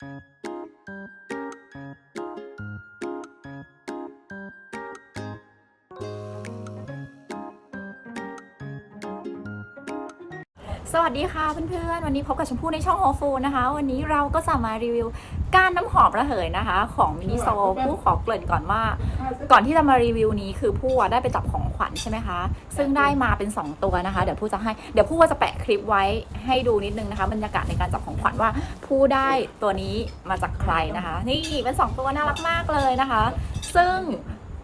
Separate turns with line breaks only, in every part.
Thank you. สวัสดีค่ะเพื่อนๆ วันนี้พบกับชมพู่ในช่องโฮฟูนะคะ วันนี้เราก็จะมารีวิวก้านน้ำหอมระเหยนะคะ ของมินิโซผู้ขอเกริ่นก่อนว่า ก่อนที่จะมารีวิวนี้คือผู้ได้ไปจับของขวัญใช่ไหมคะ ซึ่งได้มาเป็น 2 ตัวนะคะ เดี๋ยวผู้จะให้เดี๋ยวผู้ว่าจะแปะคลิปไว้ให้ดูนิดนึงนะคะบรรยากาศในการจับของขวัญว่า ผู้ได้ตัวนี้มาจากใครนะคะ นี่เป็น 2 ตัวน่ารักมากเลยนะคะ ซึ่ง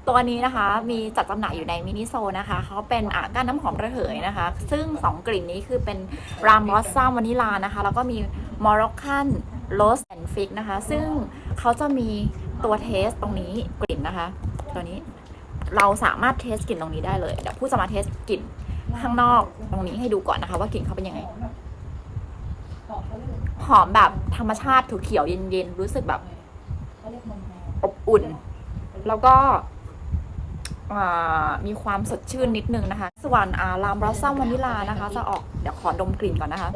ตัวนี้นะคะมีจัดจำหน่ายอยู่ในมินิโซนะคะเขาเป็นอะก้านน้ำหอมระเหยนะคะ ซึ่ง 2 กลิ่นนี้คือเป็นรามบอสซัมวานิลานะคะ แล้วก็มีมอร็อกกันโรสแอนฟิกนะคะ ซึ่งเขาจะมีตัวเทสตรงนี้กลิ่นนะคะ ตัวนี้เราสามารถเทสกลิ่นตรงนี้ได้เลย เดี๋ยวผู้จะมาเทสกลิ่นข้างนอกตรงนี้ให้ดูก่อนนะคะ ว่ากลิ่นเขาเป็นยังไง หอมแบบธรรมชาติเขียวเย็นๆ รู้สึกแบบอบอุ่น แล้วก็ มีความสดชื่นนิดนึงนะคะ ส่วนอาลามบรัสซัมวานิลานะคะ จะออกเดี๋ยวขอดมกลิ่นก่อนนะคะ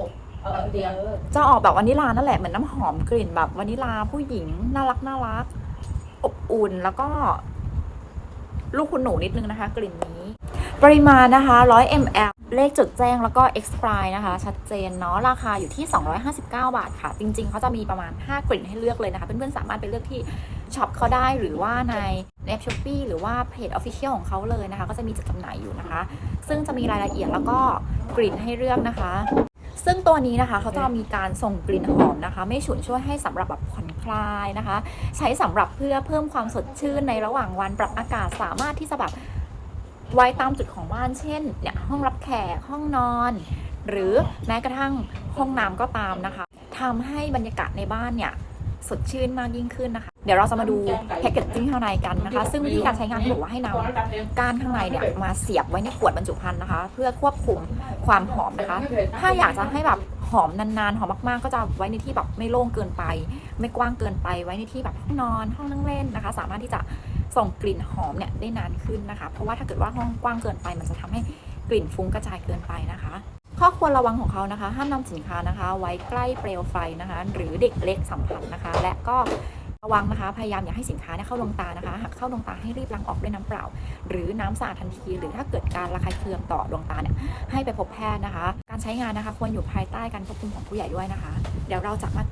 เออเดียว
จะออกแบบวานิลานั่นแหละเหมือนน้ำหอมกลิ่นแบบวานิลาผู้หญิงน่ารักน่ารัก อบอุ่นแล้วก็ ลูกคุณหนูนิดนึงนะคะ กลิ่นนี้ ปริมาณนะคะ 100 ml เลขจดแจ้งแล้วก็ expire นะคะ ชัดเจนเนาะราคาอยู่ที่ 259 บาทค่ะ จริง ๆเขาจะมีประมาณ 5 กลิ่นให้เลือกเลยนะคะ เพื่อนๆสามารถไปเลือกที่ ช็อปเขาได้หรือว่าในแอปช้อปปีหรือว่าเพจ Official ของเขาเลยนะคะ ก็จะมีจัดจำหน่ายอยู่นะคะ ซึ่งจะมีรายละเอียดแล้วก็กลิ่นให้เลือกนะคะ ซึ่งตัวนี้นะคะเขาจะมีการส่งกลิ่นหอมนะคะ ไม่ฉุนช่วยให้สำหรับแบบผ่อนคลายนะคะ ใช้สำหรับเพื่อเพิ่มความสดชื่นในระหว่างวันปรับอากาศสามารถที่จะแบบไว้ตามจุดของบ้านเช่นเนี่ยห้องรับแขกห้องนอน หรือแม้กระทั่งห้องน้ำก็ตามนะคะทำให้บรรยากาศในบ้านเนี่ยสดชื่นมากยิ่งขึ้นนะคะ เดี๋ยวเราจะมาดูแพคเกจจิ้งข้างในกันนะคะ ซึ่งวิธีการใช้งานเขาบอกว่าให้นำก้านข้างในเนี่ยมาเสียบไว้ในขวดบรรจุภัณฑ์นะคะ เพื่อควบคุมความหอมนะคะ ถ้าอยากจะให้แบบหอมนานๆหอมมากๆ ก็จะไว้ในที่แบบไม่โล่งเกินไป ไม่กว้างเกินไป ไว้ในที่แบบห้องนอนห้องนั่งเล่นนะคะ สามารถที่จะส่งกลิ่นหอมเนี่ยได้นานขึ้นนะคะ เพราะว่าถ้าเกิดว่าห้องกว้างเกินไป มันจะทำให้กลิ่นฟุ้งกระจายเกินไปนะคะข้อควรระวังของเขานะคะ ห้ามนำสินค้านะคะ ไว้ใกล้เปลวไฟนะคะ หรือเด็กเล็กสัมผัสนะคะ และก็ ระวังนะคะ พยายามอย่าให้สินค้าเนี่ยเข้าลงตานะคะ หากเข้าลงตาให้รีบล้างออกด้วยน้ำเปล่า หรือน้ำสะอาดทันที หรือถ้าเกิดการระคายเคืองต่อดวงตาเนี่ยให้ไปพบแพทย์นะคะ การใช้งานนะคะควรอยู่ภายใต้การควบคุมของผู้ใหญ่ด้วยนะคะ เดี๋ยวเราจะมา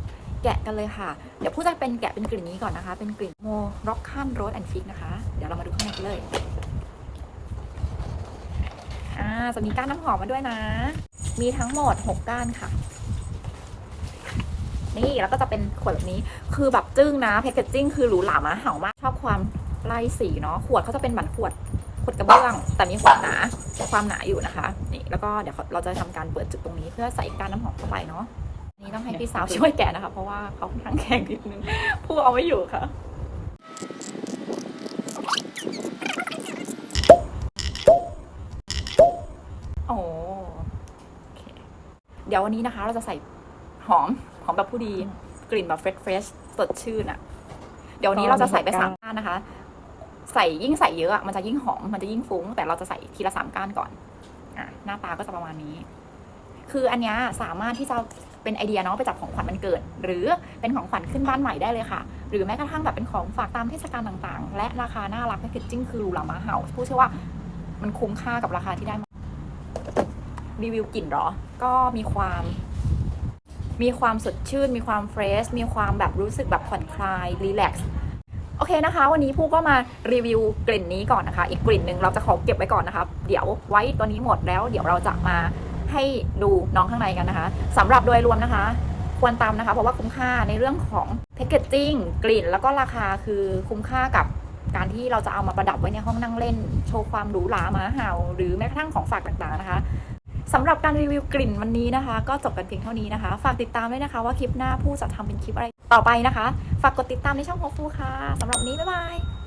แกะกันเลยค่ะ เดี๋ยวผู้จะเป็นแกะเป็นกลิ่นนี้ก่อนนะคะ เป็นกลิ่นโมร็อกคันโรสแอนฟิกนะคะ เดี๋ยวเรามาดูข้างในกันเลยอ่าจะมีก้านน้ำหอมมาด้วยนะ มีทั้งหมด 6 ก้านค่ะ นี่แล้วก็จะเป็นขวดแบบนี้ คือแบบจึ้งนะแพคเกจจิ้งคือหรูหรามาเห่ามากชอบความไล่สีเนาะขวดเขาจะเป็นเหมือนขวดขวดกระเบื้อง แต่มีความหนาความหนาอยู่นะคะนี่แล้วก็เดี๋ยวเราจะทำการเปิดจุดตรงนี้เพื่อใส่กานน้ำหอมเข้าไปเนาะนี่ต้องให้พี่สาวช่วยแกะนะคะ เพราะว่าเขาค่อนข้างแข็งนิดนึงพูดเอาไม่อยู่ค่ะโอ้เค เดี๋ยววันนี้นะคะ เราจะใส่หอม อมแบบผู้ดี กลิ่นแบบเฟรชเฟรชสดชื่นอะเดี๋ยววันนี้เราจะใส่ไปสามก้านนะคะ ใส่ยิ่งใส่เยอะอะมันจะยิ่งหอมมันจะยิ่งฟุ้ง แต่เราจะใส่ทีละสามก้านก่อนอะหน้าตาก็จะประมาณนี้ คืออันเนี้ยสามารถที่จะเป็นไอเดียเนาะไปจับของขวัญมันเกิด หรือเป็นของขวัญขึ้นบ้านใหม่ได้เลยค่ะ หรือแม้กระทั่งแบบเป็นของฝากตามเทศกาลต่างๆ และราคาน่ารักแพคเกจจิ้งคือหรูหรามาเห่าผู้เชื่อว่ามันคุ้มค่ากับราคาที่ได้มารีวิวกลิ่นเหรอ ก็มีความ มีความสดชื่น มีความเฟรช มีความแบบรู้สึกแบบผ่อนคลายรีแลกซ์โอเคนะคะ วันนี้ผู้ก็มารีวิวกลิ่นนี้ก่อนนะคะ อีกกลิ่นหนึ่งเราจะขอเก็บไว้ก่อนนะคะ เดี๋ยวไว้ตัวนี้หมดแล้วเดี๋ยวเราจะมาให้ดูน้องข้างในกันนะคะสำหรับโดยรวมนะคะ ควรตามนะคะ เพราะว่าคุ้มค่าในเรื่องของแพคเกจจิ้งกลิ่นแล้วก็ราคาคือคุ้มค่ากับการที่เราจะเอามาประดับไว้ในห้องนั่งเล่น โชว์ความหรูหรามาเห่าหรือแม้กระทั่งของฝากต่างๆนะคะ สำหรับการรีวิวกลิ่นวันนี้นะคะ ก็จบกันเพียงเท่านี้นะคะ ฝากติดตามด้วยนะคะว่าคลิปหน้าผู้จะทำเป็นคลิปอะไรต่อไปนะคะ ฝากกดติดตามในช่องของฟูค่ะสำหรับวันนี้บ๊ายบาย